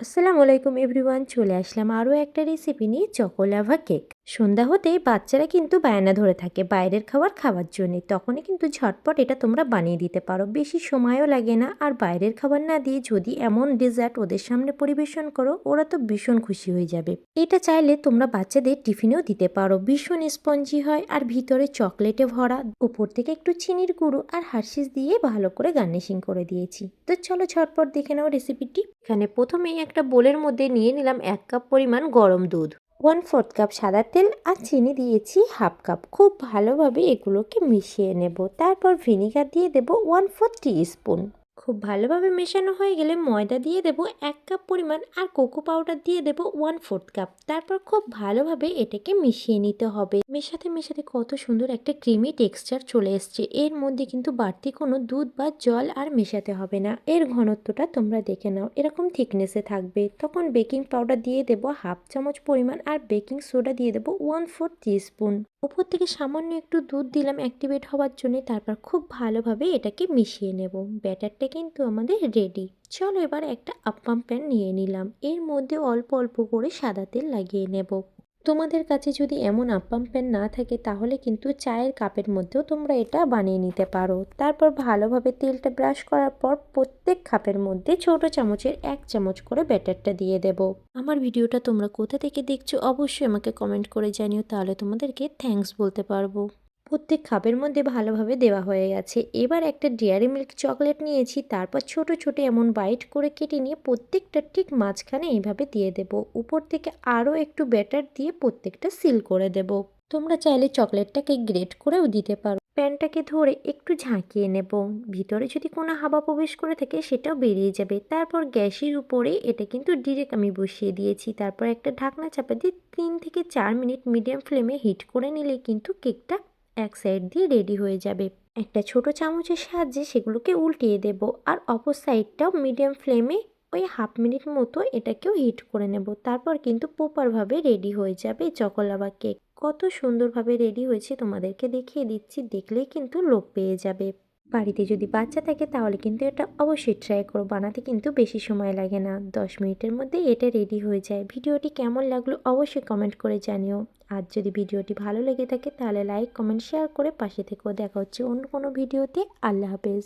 আসসালামু আলাইকুম এভরিওয়ান চলে আসলাম আরও একটা রেসিপি নিয়ে চকোলাভা কেক সন্ধ্যা হতেই বাচ্চারা কিন্তু বায়না ধরে থাকে বাইরের খাবার খাওয়ার জন্যে। তখনই কিন্তু ঝটপট এটা তোমরা বানিয়ে দিতে পারো। বেশি সময়ও লাগে না। আর বাইরের খাবার না দিয়ে যদি এমন ডেজার্ট ওদের সামনে পরিবেশন করো, ওরা তো ভীষণ খুশি হয়ে যাবে। এটা চাইলে তোমরা বাচ্চাদের টিফিনেও দিতে পারো। ভীষণ স্পঞ্জি হয় আর ভিতরে চকলেটে ভরা। উপর থেকে একটু চিনির গুঁড়ো আর হার্সিস দিয়ে ভালো করে গার্নিশিং করে দিয়েছি। তো চলো ঝটপট দেখে নাও রেসিপিটি এখানে প্রথমেই একটা বোলের মধ্যে নিয়ে নিলাম এক কাপ পরিমাণ গরম দুধ। ওয়ান ফোর্থ কাপ সাদা তেল আর চিনি দিয়েছি হাফ কাপ। খুব ভালোভাবে এগুলোকে মিশিয়ে নেব। তারপর ভিনিগার দিয়ে দেব ওয়ান ফোর্থ স্পুন। খুব ভালোভাবে মেশানো হয়ে গেলে ময়দা দিয়ে দেব এক কাপ পরিমাণ আর কোকো পাউডার দিয়ে দেব ওয়ান ফোর্থ কাপ তারপর খুব ভালোভাবে এটাকে মিশিয়ে নিতে হবে। মেশাতে মেশাতে কত সুন্দর একটা ক্রিমি টেক্সচার চলে এসছে। এর মধ্যে কিন্তু বাড়তি কোনো দুধ বা জল আর মেশাতে হবে না। এর ঘনত্বটা তোমরা দেখে নাও। এরকম থিকনেসে থাকবে। তখন বেকিং পাউডার দিয়ে দেব হাফ চামচ পরিমাণ আর বেকিং সোডা দিয়ে দেবো ওয়ান ফোর স্পুন উপর থেকে সামান্য একটু দুধ দিলাম অ্যাক্টিভেট হওয়ার জন্য। তারপর খুব ভালোভাবে এটাকে মিশিয়ে নেব। ব্যাটারটা কিন্তু আমাদের রেডি চলো এবার একটা আপ্পাম প্যান নিয়ে নিলাম। এর মধ্যে অল্প অল্প করে সাদা তেল লাগিয়ে নেব। তোমাদের কাছে যদি এমন আপ্পাম প্যান না থাকে, তাহলে কিন্তু চায়ের কাপের মধ্যেও তোমরা এটা বানিয়ে নিতে পারো। তারপর ভালোভাবে তেলটা ব্রাশ করার পর প্রত্যেক কাপের মধ্যে ছোট চামচের এক চামচ করে ব্যাটারটা দিয়ে দেব। আমার ভিডিওটা তোমরা কোথা থেকে দেখছ, অবশ্যই আমাকে কমেন্ট করে জানিও। তাহলে তোমাদেরকে থ্যাঙ্কস বলতে পারব। প্রত্যেক কাপের মধ্যে ভালোভাবে দেওয়া হয়ে গেছে। এবার একটা ডেয়ারি মিল্ক চকলেট নিয়েছি, তারপর ছোট ছোট এমন বাইট করে কেটে নিয়ে প্রত্যেকটা ঠিক মাঝখানে এইভাবে দিয়ে দেব। উপর থেকে আরও একটু ব্যাটার দিয়ে প্রত্যেকটা সিল করে দেব। তোমরা চাইলে চকলেটটাকে গ্রেট করেও দিতে পারো। প্যানটাকে ধরে একটু ঝাঁকিয়ে নেব। ভিতরে যদি কোনো হাওয়া প্রবেশ করে থাকে, সেটাও বেরিয়ে যাবে। তারপর গ্যাসের উপরে এটা কিন্তু ডিরেক্ট আমি বসিয়ে দিয়েছি। তারপর একটা ঢাকনা চাপা দিয়ে তিন থেকে চার মিনিট মিডিয়াম ফ্লেমে হিট করে নিলে কিন্তু কেকটা এক সাইড দিয়ে রেডি হয়ে যাবে। একটা ছোট চামচের সাহায্যে সেগুলোকে উল্টিয়ে দেব আর অপর সাইডটাও মিডিয়াম ফ্লেমে ওই হাফ মিনিট মতো এটাকেও হিট করে নেব। তারপর কিন্তু প্রপারভাবে রেডি হয়ে যাবে চকোলাবা কেক। কত সুন্দরভাবে রেডি হয়েছে তোমাদেরকে দেখিয়ে দিচ্ছি। দেখলেই কিন্তু লোক পেয়ে যাবে। বাড়িতে যদি বাচ্চা থাকে তাহলে কিন্তু এটা অবশ্যই ট্রাই করো। বানাতে কিন্তু বেশি সময় লাগে না। দশ মিনিটের মধ্যে এটা রেডি হয়ে যায়। ভিডিওটি কেমন লাগল অবশ্যই কমেন্ট করে জানিও। আর যদি ভিডিওটি ভালো লেগে থাকে তাহলে লাইক কমেন্ট শেয়ার করে পাশে থেকেও দেখা হচ্ছে অন্য কোনো ভিডিওতে। আল্লাহ হাফেজ।